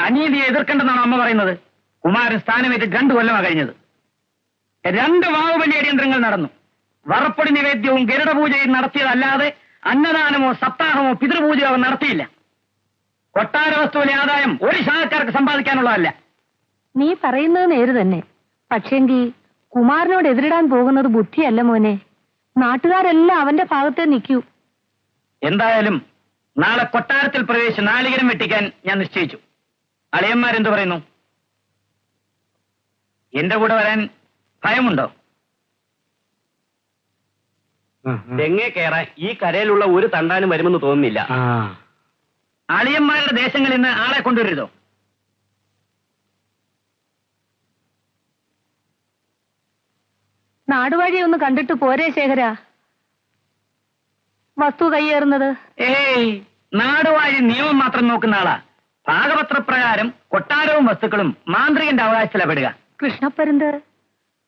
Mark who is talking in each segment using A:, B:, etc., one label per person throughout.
A: അനീതിയെ എതിർക്കേണ്ടെന്നാണ് അമ്മ പറയുന്നത്. കുമാരൻ സ്ഥാനമേറ്റ് രണ്ടു കൊല്ലമാണ് കഴിഞ്ഞത്. രണ്ട് വാവുബലി അടിയന്തരങ്ങൾ നടന്നു. വറപ്പൊടി നിവേദ്യവും ഗരുഡപൂജയും നടത്തിയതല്ലാതെ അന്നദാനമോ സപ്താഹമോ പിതൃപൂജയോ അവർ നടത്തിയില്ല. കൊട്ടാര വസ്തുവിലെ ആദായം ഒരു ശാഖക്കാർക്ക് സമ്പാദിക്കാനുള്ളതല്ല.
B: നീ പറയുന്നത് നേര് തന്നെ. പക്ഷേങ്കി കുമാരനോട് എതിരിടാൻ പോകുന്നത് ബുദ്ധിയല്ല മോനെ. നാട്ടുകാരെല്ലാം അവന്റെ ഭാഗത്തെ നിൽക്കൂ
A: എന്തായാലും നാളെ കൊട്ടാരത്തിൽ പ്രവേശിച്ച് നാളികരം വെട്ടിക്കാൻ ഞാൻ നിശ്ചയിച്ചു. അളിയന്മാരെന്തു പറയുന്നു? എന്റെ കൂടെ വരാൻ ഭയമുണ്ടോ?
C: തെങ്ങേ കയറാൻ ഈ കരയിലുള്ള ഒരു തണ്ടാനും വരുമെന്ന് തോന്നുന്നില്ല.
A: അളിയന്മാരുടെ ദേശങ്ങളിൽ നിന്ന് ആളെ കൊണ്ടുവരുതോ
B: നാടുവഴി ഒന്ന് കണ്ടിട്ട് പോരേ ശേഖര. വസ്തു കയ്യേറുന്നത്
A: ഏയ് നാടുവാഴി നിയമം മാത്രം നോക്കുന്ന ആളാ. പാകപത്രപ്രകാരം കൊട്ടാരവും വസ്തുക്കളും മാന്ത്രികന്റെ അവകാശത്തിലപ്പെടുക.
B: കൃഷ്ണപ്പരുന്ത്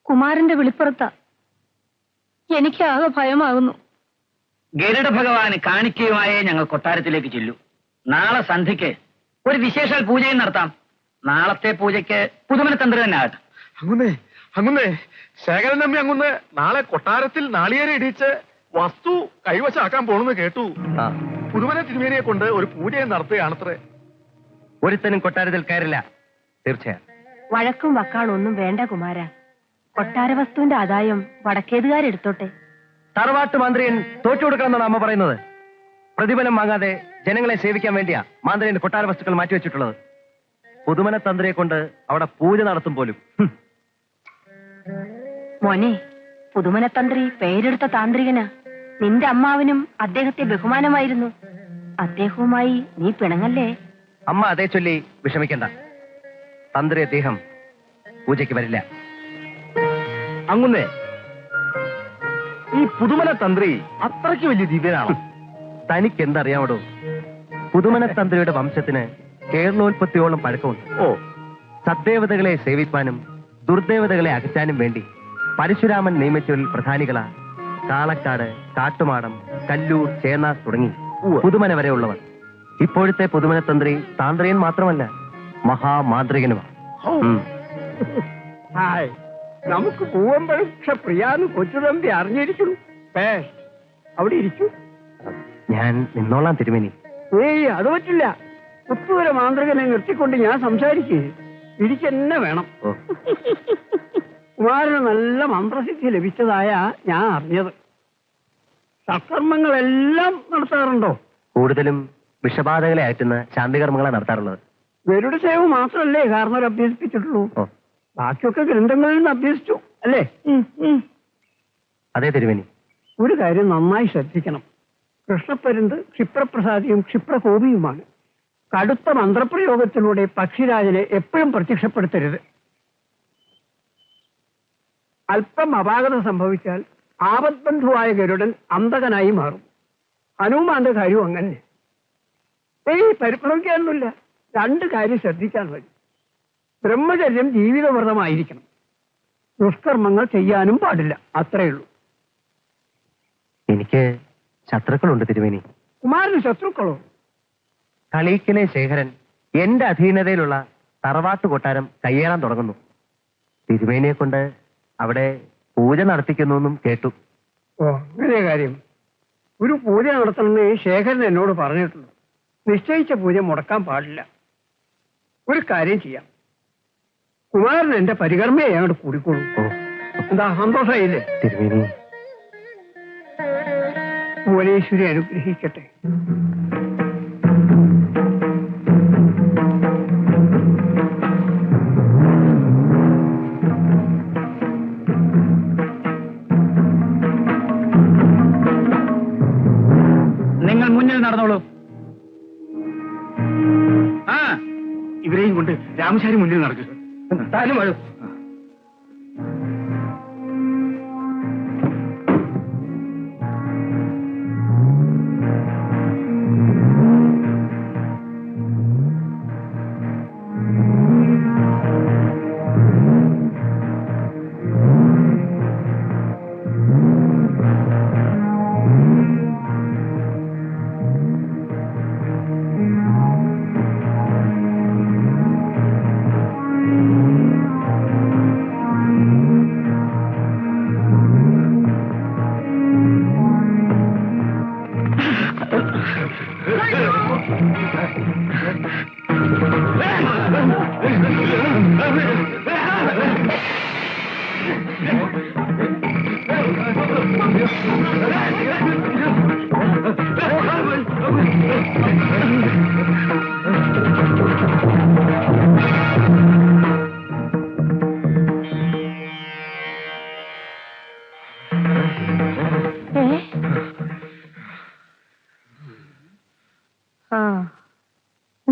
B: കുമാരന്റെ വിളിപ്പുറത്ത. എനിക്കാകെ ഭയമാകുന്നു.
A: ഗരുഡ ഭഗവാന് കാണിക്കയുമായേ ഞങ്ങൾ കൊട്ടാരത്തിലേക്ക് ചെല്ലൂ. നാളെ സന്ധ്യക്ക് ഒരു വിശേഷാൽ പൂജയും നടത്താം. നാളത്തെ പൂജയ്ക്ക് പുതുമന തന്ത്രി തന്നെ ആകട്ടെ.
D: അങ്ങുന്നേ അങ്ങുന്നേ. ശേഖരൻ തമ്മി അങ്ങുന്ന് നാളെ കൊട്ടാരത്തിൽ നാളിയേരെ ഇടിച്ച് വസ്തു കൈവശാക്കാൻ പോണെന്ന് കേട്ടു. പുതുമന തിരുമേനിയെ കൊണ്ട് ഒരു പൂജയും നടത്തുകയാണത്രേ.
C: ഒരുത്തനും കൊട്ടാരത്തിൽ കയറില്ല. തീർച്ചയായും.
B: വഴക്കും വക്കാളും ഒന്നും വേണ്ട കുമാര. കൊട്ടാര വസ്തുവിന്റെ ആദായം വടക്കേതുകാരെടുത്തോട്ടെ
C: തറവാട്ട് മന്ത്രിയൻ തോറ്റു കൊടുക്കണമെന്നാണ് അമ്മ പറയുന്നത്. പ്രതിഫലം വാങ്ങാതെ ജനങ്ങളെ സേവിക്കാൻ വേണ്ടിയാ മാന്ത്രിയൻ കൊട്ടാര വസ്തുക്കൾ മാറ്റിവെച്ചിട്ടുള്ളത്. പുതുമന തന്ത്രിയെ കൊണ്ട് അവിടെ പൂജ നടത്തും പോലും.
B: മോനെ പുതുമന തന്ത്രി പേരെടുത്ത താന്ത്രികന്. നിന്റെ അമ്മാവനും അദ്ദേഹത്തെ ബഹുമാനമായിരുന്നു. അദ്ദേഹവുമായി നീ പിണങ്ങല്ലേ?
C: അമ്മ അതേ ചൊല്ലി വിഷമിക്കണ്ട. തന്ത്രി അദ്ദേഹം പൂജയ്ക്ക് വരില്ല. അങ്ങുന്നേ ഈ പുതുമന തന്ത്രി അത്രയ്ക്ക് വലിയ ദിവ്യനാണ്? തനിക്ക് എന്തറിയാമടോ? പുതുമന തന്ത്രിയുടെ വംശത്തിന് കേരളോൽപത്തിയോളം പഴക്കമുണ്ട്. ഓ. സദ്ദേവതകളെ സേവിപ്പാനും ദുർദേവതകളെ അകറ്റാനും വേണ്ടി പരശുരാമൻ നിയമിച്ചവരിൽ പ്രധാനികളാ കാളക്കാട് കാട്ടുമാടം കല്ലൂർ ചേന്നാസ് തുടങ്ങി പുതുമന വരെയുള്ളവർ. ഇപ്പോഴത്തെ പുതുമന തന്ത്രി താന്ത്രിയൻ മാത്രമല്ല മഹാമാന്ത്രികനുമാണ്.
E: ഹായ്. നമുക്ക് പൂവമ്പഴ പ്രിയാന്ന് കൊച്ചുതമ്പി അറിഞ്ഞിരിക്കുന്നു. അവിടെ ഇരിക്കൂ.
C: ഞാൻ നിന്നോളാം തിരുമേനി.
E: ഏയ് അത് പറ്റില്ല. ഉപ്പുവരെ മാന്ത്രികനെ നിർത്തിക്കൊണ്ട് ഞാൻ സംസാരിക്കേ. ഇരിക്കെന്നെ വേണം. കുമാരന് നല്ല മന്ത്രസിദ്ധി ലഭിച്ചതായ ഞാൻ അറിഞ്ഞത്. സത്കർമ്മങ്ങളെല്ലാം നടത്താറുണ്ടോ?
C: കൂടുതലും വിഷബാധകളെ അയറ്റുന്ന ശാന്തികർമ്മങ്ങളാണ് നടത്താറുള്ളത്.
E: ഗരുഡ സേവ മാത്രമല്ലേ കാരണവർ അഭ്യസിപ്പിച്ചിട്ടുള്ളൂ? ബാക്കിയൊക്കെ ഗ്രന്ഥങ്ങളിൽ നിന്ന് അഭ്യസിച്ചു അല്ലേ.
C: അതെ തിരുവനി
E: ഒരു കാര്യം നന്നായി ശ്രദ്ധിക്കണം. കൃഷ്ണപ്പരുന്ത് ക്ഷിപ്രപ്രസാദിയും ക്ഷിപ്രകോപിയുമാണ്. കടുത്ത മന്ത്രപ്രയോഗത്തിലൂടെ പക്ഷിരാജനെ എപ്പോഴും പ്രത്യക്ഷപ്പെടുത്തരുത്. അല്പം അപാകത സംഭവിച്ചാൽ ആപത്ബന്ധുവായ ഗരുഡൻ അന്തകനായി മാറും. ഹനുമാന്റെ കാര്യവും അങ്ങനെ ഏയ് പരിഭ്രമിക്കാനൊന്നുമില്ല. രണ്ട് കാര്യം ശ്രദ്ധിക്കാൻ മതി. ബ്രഹ്മചര്യം ജീവിതവ്രതമായിരിക്കണം. ദുഷ്കർമ്മങ്ങൾ ചെയ്യാനും പാടില്ല. അത്രേ ഉള്ളൂ.
C: എനിക്ക് ശത്രുക്കളുണ്ട് തിരുമേനി.
E: കുമാരന് ശത്രുക്കളോ?
C: കളീക്കിലെ ശേഖരൻ എന്റെ അധീനതയിലുള്ള തറവാട്ട് കൊട്ടാരം കയ്യേറാൻ തുടങ്ങുന്നു. തിരുമേനിയെ കൊണ്ട് അവിടെ പൂജ നടത്തിക്കുന്നു എന്നും കേട്ടു.
E: ഓ അങ്ങനെ കാര്യം. ഒരു പൂജ നടത്തണമെന്ന് ശേഖരൻ എന്നോട് പറഞ്ഞിട്ടുണ്ട്. നിശ്ചയിച്ച പൂജ മുടക്കാൻ പാടില്ല. ഒരു കാര്യം ചെയ്യാം. കുമാരൻ എന്റെ പരികർമ്മയെ അങ്ങോട്ട് കൂടിക്കോളൂ.
C: ഓ.
E: എന്താ സന്തോഷമായില്ലേ
C: തിരുമേനി.
E: ഭുവനേശ്വരി അനുഗ്രഹിക്കട്ടെ.
A: നിങ്ങൾ മുന്നിൽ നടന്നോളൂ.
D: കൊണ്ട് രാമശാരി മുന്നിൽ നടക്കുക
A: താനും വരൂ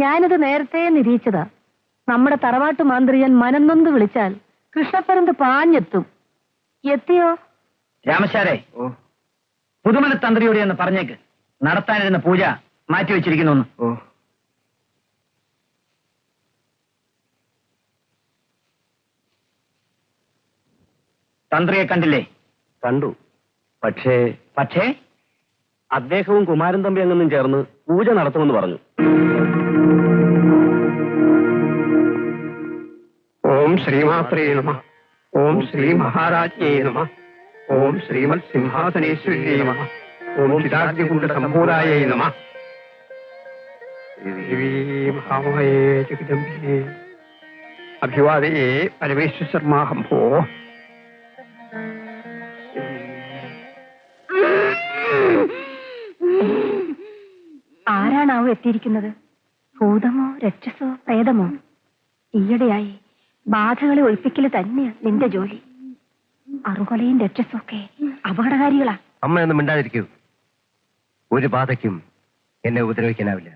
B: ഞാനിത് നേരത്തെ നിരീക്ഷിച്ചതാ. നമ്മുടെ തറവാട്ട് മാന്ത്രിയൻ മനംനൊന്ത് വിളിച്ചാൽ കൃഷ്ണപ്പരന്ത് പാഞ്ഞെത്തും. എത്തിയോ?
A: രാമശാരേ പുതുമന തന്ത്രിയോട് എന്ന് പറഞ്ഞേക്ക്. നടത്താനിരുന്ന പൂജ മാറ്റിവെച്ചിരിക്കുന്നു എന്ന്. തന്ത്രിയെ കണ്ടില്ലേ?
C: കണ്ടു. പക്ഷേ
A: പക്ഷേ
C: അദ്ദേഹവും കുമാരൻ തമ്പി അങ്ങനും ചേർന്ന് പൂജ നടത്തുമെന്ന് പറഞ്ഞു.
E: ഓം ശ്രീമാത്രേ നമ. ഓം ശ്രീ മഹാരാജ്ഞേ നമ. ഓം ശ്രീമത് സിംഹാസനേശ്വര്യേ നമ. ഓം ചിതാഗ്നികുണ്ട സംഭൂതായേ നമ. മഹാമയേ ജഗദംബികേ അഭിവാദയേ പരമേശ്വര ശർമാഹം
B: ആരാണാവോ എത്തിയിരിക്കുന്നത് ഭൂതമോ രക്ഷസോ പ്രേതമോ ഈയിടെയായി ബാധകളെ ഒഴിപ്പിക്കൽ തന്നെയാ നിന്റെ ജോലി അറുകൊലയും രക്ഷസും ഒക്കെ അപകടകാരികളാ
C: അമ്മയൊന്നും മിണ്ടാതിരിക്കൂ ഒരു ബാധയ്ക്കും എന്നെ ഉപദ്രവിക്കാനാവില്ല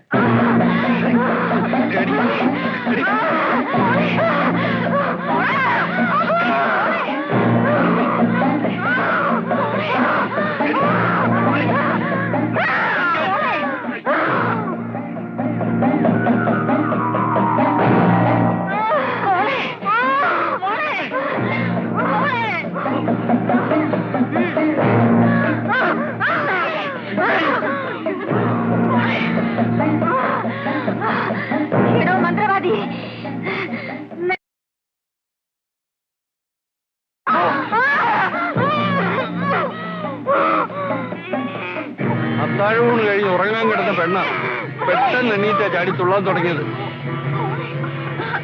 F: പെട്ടെന്ന് എണ്ണീറ്റ ചാടി തുള്ളാൻ തുടങ്ങിയത്.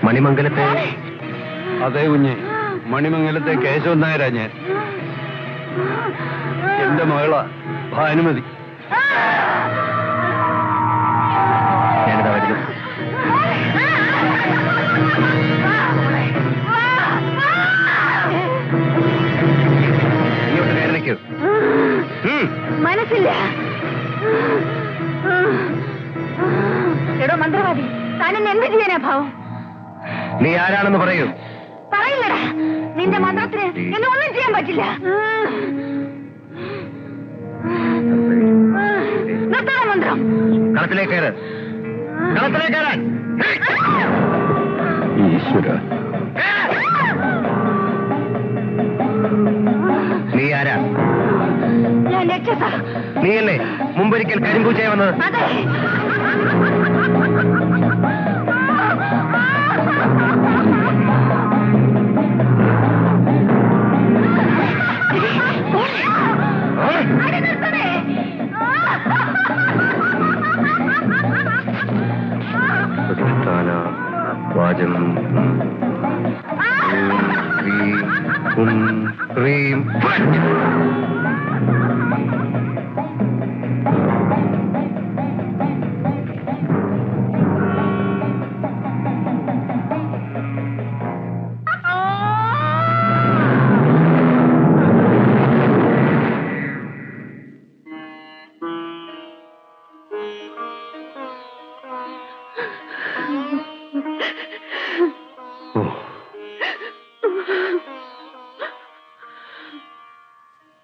C: മണിമംഗലത്തെ
F: അതെ കുഞ്ഞ് മണിമംഗലത്തെ കേശവൻ നായരാ ഞാൻ. എന്റെ മകളാ ഭാനുമതി.
C: നീ ആരാണെന്ന് പറയൂ.
B: പറയില്ലടാ. നിന്റെ മന്ത്രത്തിന് എന്നെ ഒന്നും ചെയ്യാൻ പറ്റില്ല. നിർത്തണം മന്ത്രം.
C: കളത്തിലേക്ക് കയറ്. കളത്തിലേക്ക് കയറാൻ.
F: ഈശ്വര.
C: നീ ആരാ?
B: ഞാൻ രക്ഷസ.
C: നീയല്ലേ മുമ്പൊരിക്കൽ കരിമ്പൂച്ചയെ വന്നത്?
B: അതെ. Rajan. Om
C: Shri Om Shri Om